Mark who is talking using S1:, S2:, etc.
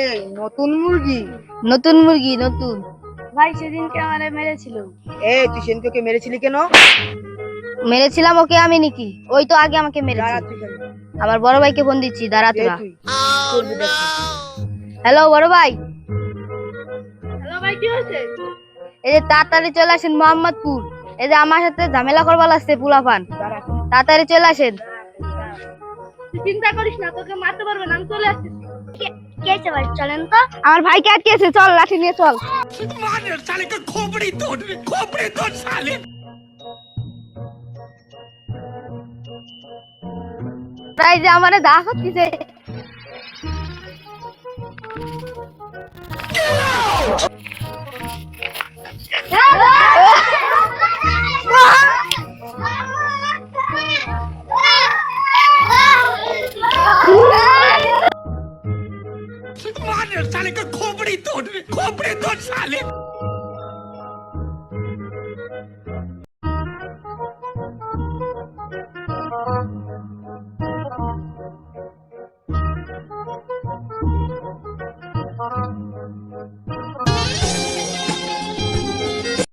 S1: এই নতুন মুরগি?
S2: নতুন মুরগি নতুন।
S3: ভাই সেদিনকে আমারে মেরেছিল।
S1: এই তুই সেনকে ওকে মেরেছিলি কেন?
S2: মেরেছিলাম ওকে আমি নাকি? ওই তো আগে আমাকে মেরেছে। আমার বড় ভাইকে ফোন দিচ্ছি দাঁড়া তোরা। হ্যালো বড় ভাই।
S3: হ্যালো ভাই কি হয়েছে?
S2: এই যে তাড়াতাড়ি চলে আসেন মোহাম্মদপুর। এই যে আমার সাথে ঝামেলা করবার লাগছে পুলাপান
S1: দাঁড়া।
S2: তাড়াতাড়ি চলে আসেন।
S3: তুই চিন্তা করিস না তোকে মারতে পারবে না চলে আসছি।
S2: কেছে চলেন আমার ভাইকে আটকেছে চল লাঠি নিয়ে চল। মারের আমারে দা হচ্ছে
S4: मार साले का खोपड़ी तोड़ खोपड़ी तोड़ साले Thank you.